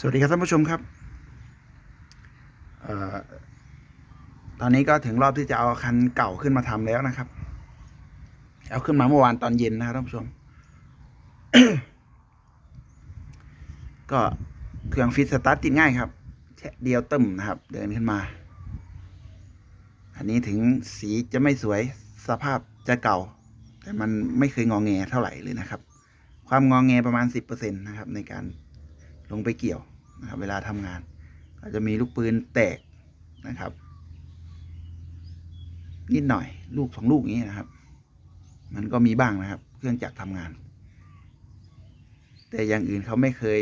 สวัสดีครับท่านผู้ชมครับออตอนนี้ก็ถึงรอบที่จะเอาคันเก่าขึ้นมาทำแล้วนะครับ เอาขึ้นมาเมื่อวานตอนเย็นนะครับท่านผู้ชม ก็เครื่องฟิตสตาร์ทติดง่ายครับแค่เดียวตึมนะครับ เดินขึ้นมา อันนี้ถึงสีจะไม่สวยสภาพจะเก่า แต่มันไม่เคยงองแงเท่าไหร่เลยนะครับ ความงองแงประมาณ 10%นะครับในการ ลงไปเกี่ยวนะครับเวลาทำงาน ก็จะมีลูกปืนแตกนะครับ นิดหน่อยลูกสองลูกอย่างนี้นะครับ มันก็มีบ้างนะครับ เครื่องจักรทำงาน แต่อย่างอื่นเขาไม่เคย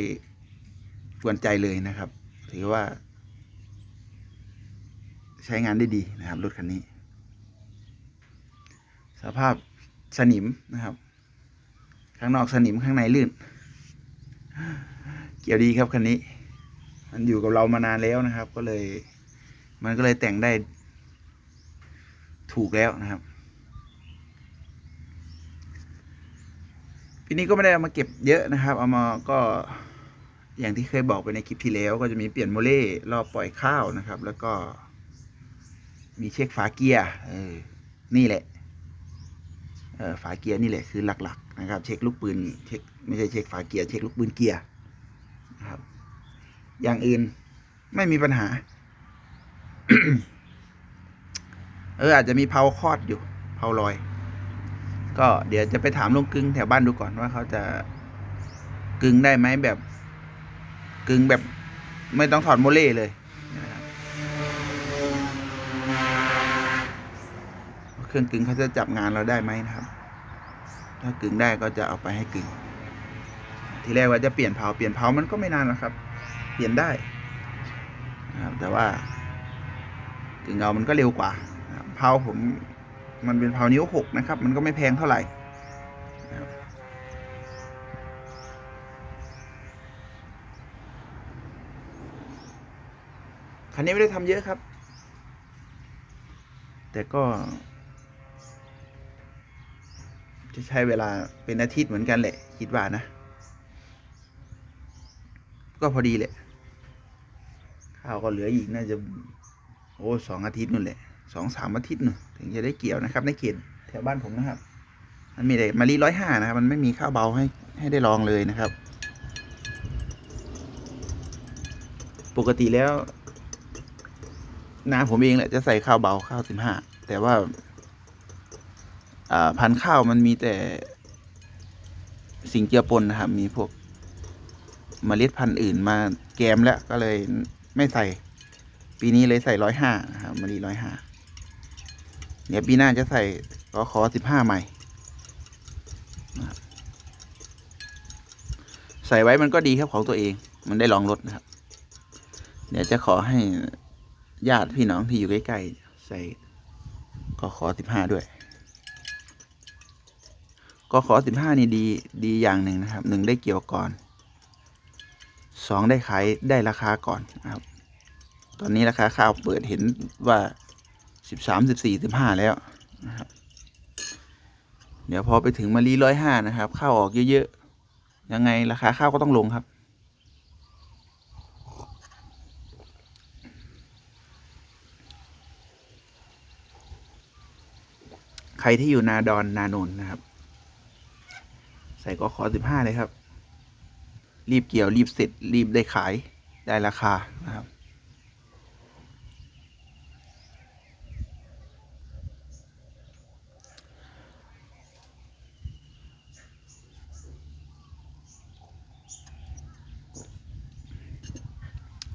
กวนใจเลยนะครับ ถือว่า ใช้งานได้ดีนะครับรถคันนี้ สภาพสนิมนะครับ ข้างนอกสนิมข้างในลื่น เกี่ยวดีครับคันนี้ มันอยู่กับเรามานานแล้วนะครับ ก็เลย มันก็เลยแต่งได้ ถูกแล้วนะครับปีนี้ก็ไม่ได้เอามาเก็บเยอะนะครับ เอามาก็อย่างที่เคยบอกไปในคลิปที่แล้ว ก็จะมีเปลี่ยนโมเล่รอบปล่อยข้าวนะครับ แล้วก็ มีเช็คฝาเกียร์เออนี่แหละฝาเกียร์นี่แหละคือหลัก ๆ นะครับ เช็คลูกปืนเช็คไม่ใช่เช็คฝาเกียร์เช็คลูกปืนเกียร์ ครับ อย่างอื่นไม่มีปัญหา เอออาจจะมีเพาคอดอยู่เพาลอย ก็เดี๋ยวจะไปถามลุงกึงแถวบ้านดูก่อนว่าเขาจะกึงได้ไหมแบบกึงแบบไม่ต้องถอดโมเล่เลยเครื่องกึงเขาจะจับงานเราได้ไหมนะครับ ถ้ากึงได้ก็จะเอาไปให้กึง ทีแรกว่าจะเปลี่ยนเผาเปลี่ยนเผามันก็ไม่นานหรอกครับ เปลี่ยนได้นะครับแต่ว่ากึ่งเงามันก็เร็วกว่าเผาผมมันเป็นเผานิ้วหกนะครับ มันก็ไม่แพงเท่าไหร่ครับคันนี้ไม่ได้ทำเยอะครับ แต่ก็ จะใช้เวลาเป็นอาทิตย์เหมือนกันแหละ คิดว่านะ ก็พอดีแหละ ข้าวก็เหลืออีกน่าจะโอ้สองอาทิตย์นู่นแหละสองสามอาทิตย์นู่นถึงจะได้เกี่ยวนะครับ ในเขตแถวบ้านผมนะครับ มันมีแต่มารีร้อยห้านะครับ มันไม่มีข้าวเบาให้ให้ได้ลองเลยนะครับ ปกติแล้วนาผมเองแหละจะใส่ข้าวเบาข้าวสิบห้าแต่ว่าพันข้าวมันมีแต่สิ่งเจือปนนะครับ มีพวก เมล็ดพันธุ์อื่นมาแกมแล้วก็เลยไม่ใส่ ปีนี้เลยใส่ร้อยห้านะครับมะลิร้อยห้าเดี๋ยวปีหน้าจะใส่ก็ขอสิบห้าใหม่ใส่ไว้มันก็ดีครับของตัวเอง มันได้ลองรถนะครับ เดี๋ยวจะขอให้ญาติพี่น้องที่อยู่ใกล้ๆใส่ก็ขอสิบห้าด้วยก็ขอสิบห้านี่ดีดีอย่างหนึ่งนะครับหนึ่งได้เกี่ยวก่อน สองได้ขายได้ราคาก่อนนะครับ ตอนนี้ราคาข้าวเปิดเห็นว่าสิบสามสิบสี่สิบห้าแล้วนะครับ เดี๋ยวพอไปถึงมารีร้อยห้านะครับ ข้าวออกเยอะๆ ยังไงราคาข้าวก็ต้องลงครับใครที่อยู่นาดอนนาโนนนะครับ ใส่ก็ขอสิบห้าเลยครับ รีบเกี่ยวรีบเสร็จรีบได้ขายได้ราคานะครับ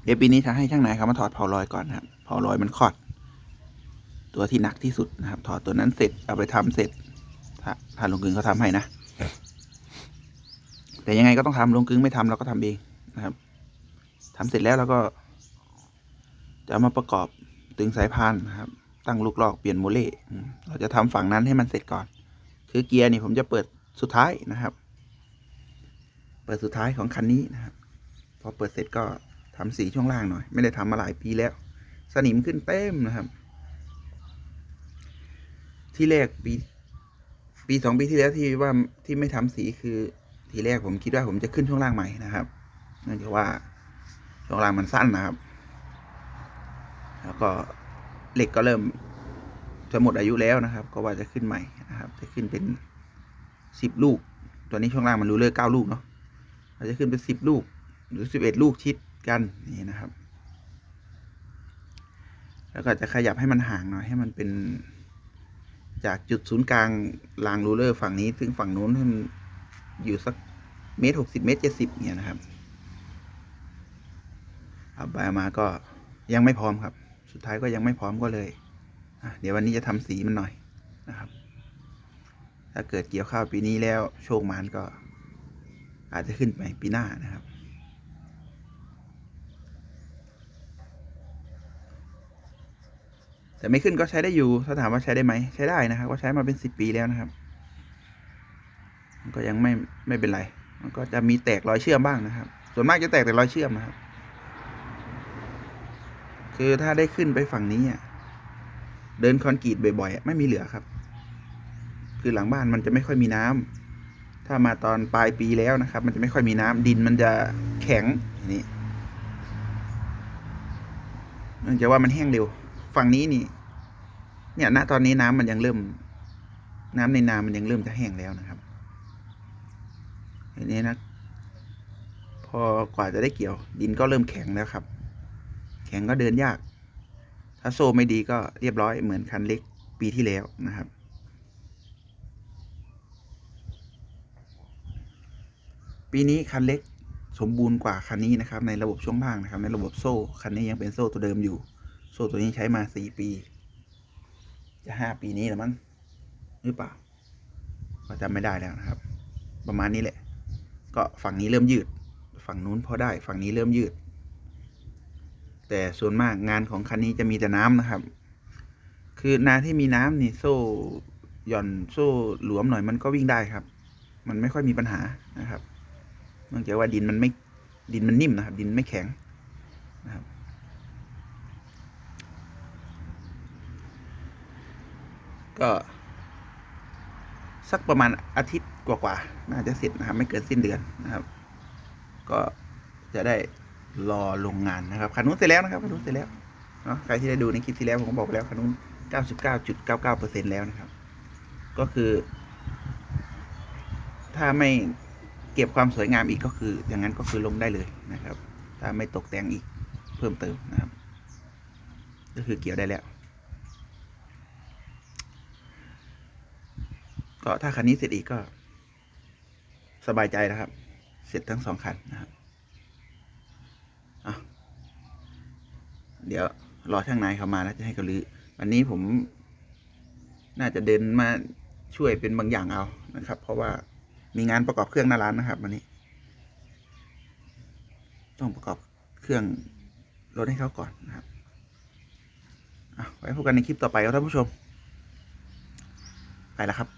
เดี๋ยวปีนี้จะให้ช่างไหนายครับมาถอดเผาลอยก่อนนะครับเผาลอยมันคอด ตัวที่หนักที่สุดนะครับ ถอดตัวนั้นเสร็จเอาไปทำเสร็จถ้าถ้าลุงกึงเขาทำให้นะ แต่ยังไงก็ต้องทำลุงกึ้งไม่ทำเราก็ทำเองนะครับทำเสร็จแล้วเราก็ จะามาประกอบตึงสายพานนะครับ ตั้งลูกลอกเปลี่ยนโมเล่อืมเราจะทำฝั่งนั้นให้มันเสร็จก่อน คือเกียร์นี่ผมจะเปิดสุดท้ายนะครับ เปิดสุดท้ายของคันนี้นะครับ พอเปิดเสร็จก็ทำสีช่วงล่างหน่อย ไม่ได้ทำมาหลายปีแล้ว สนิมขึ้นเต็มนะครับ ที่แรกปีปีสองปีที่แล้วที่ว่าที่ไม่ทำสีคือ ทีแรกผมคิดว่าผมจะขึ้นช่วงล่างใหม่นะครับ เนื่องจากว่าช่วงล่างมันสั้นนะครับ แล้วก็เหล็กก็เริ่มจะหมดอายุแล้วนะครับ ก็ว่าจะขึ้นใหม่นะครับ จะขึ้นเป็นสิบลูก ตัวนี้ช่วงล่างมันรูเลอร์เก้าลูกเนาะเราจะขึ้นเป็นสิบลูก หรือสิบเอ็ดลูกชิดกันนี่นะครับ แล้วก็จะขยับให้มันห่างหน่อยให้มันเป็นจากจุดศูนย์กลางรางรูเลอร์ฝั่งนี้ถึงฝั่งนู้นให้มัน อยู่สักเมตรหกสิบเมตรเจ็ดสิบเนี่ยนะครับเอาไปมาก็ยังไม่พร้อมครับ สุดท้ายก็ยังไม่พร้อมก็เลยเดี๋ยววันนี้จะทำสีมันหน่อยนะครับ ถ้าเกิดเกี่ยวข้าวปีนี้แล้วโชคมานก็ อาจจะขึ้นไปปีหน้านะครับแต่ไม่ขึ้นก็ใช้ได้อยู่ ถ้าถามว่าใช้ได้ไหม ใช้ได้นะครับ ก็ใช้มาเป็นสิบปีแล้วนะครับ ก็ยังไม่ไม่เป็นไรมันก็จะมีแตกรอยเชื่อมบ้างนะครับ ส่วนมากจะแตกแต่รอยเชื่อมนะครับ คือถ้าได้ขึ้นไปฝั่งนี้เดินคอนกรีตบ่อยๆไม่มีเหลือครับ คือหลังบ้านมันจะไม่ค่อยมีน้ำถ้ามาตอนปลายปีแล้วนะครับ มันจะไม่ค่อยมีน้ำดินมันจะแข็งนี่เนื่องจากว่ามันแห้งเร็ว ฝั่งนี้นี่ เนี่ยณตอนนี้น้ำมันยังเริ่ม น้ำในนามันยังเริ่มจะแห้งแล้วนะครับ อันนี้นะ พอกว่าจะได้เกี่ยว ดินก็เริ่มแข็งแล้วครับ แข็งก็เดินยาก ถ้าโซ่ไม่ดีก็เรียบร้อยเหมือนคันเล็กปีที่แล้วนะครับ ปีนี้คันเล็กสมบูรณ์กว่าคันนี้นะครับ ในระบบช่วงล่างนะครับ ในระบบโซ่คันนี้ยังเป็นโซ่ตัวเดิมอยู่ โซ่ตัวนี้ใช้มาสี่ปี จะห้าปีนี้แล้วมั้งหรือเปล่าก็จำไม่ได้แล้วนะครับ ประมาณนี้แหละ ก็ฝั่งนี้เริ่มยืด ฝั่งนู้นพอได้ ฝั่งนี้เริ่มยืด แต่ส่วนมากงานของคันนี้จะมีแต่น้ำนะครับ คือนาที่มีน้ำนี่โซ่หย่อนโซ่หลวมหน่อยมันก็วิ่งได้ครับ มันไม่ค่อยมีปัญหานะครับเนื่องจากว่าดินมันไม่ดินมันนิ่มนะครับ ดินไม่แข็งนะครับก็ สักประมาณอาทิตย์กว่าๆน่าจะเสร็จนะครับ ไม่เกินสิ้นเดือนนะครับ ก็จะได้รอลงงานนะครับคันนู้นเสร็จแล้วนะครับคันนู้นเสร็จแล้วเนาะใครที่ได้ดูในคลิปที่แล้วผมก็บอกไปแล้วคันนู้น99.99%แล้วนะครับ ก็คือ ถ้าไม่เก็บความสวยงามอีกก็คือ อย่างนั้นก็คือลงได้เลยนะครับ ถ้าไม่ตกแต่งอีกเพิ่มเติมนะครับ ก็คือเกี่ยวได้แล้ว ก็ถ้าคันนี้เสร็จอีกก็ สบายใจนะครับ เสร็จทั้งสองคันนะครับเดี๋ยวรอช่างนายเขามาแล้วจะให้เขาลื้อวันนี้ผม น่าจะเดินมาช่วยเป็นบางอย่างเอานะครับ เพราะว่ามีงานประกอบเครื่องหน้าร้านนะครับ วันนี้ ต้องประกอบเครื่องรถให้เขาก่อนนะครับไว้พบกันในคลิปต่อไปครับท่านผู้ชม ไปแล้วครับ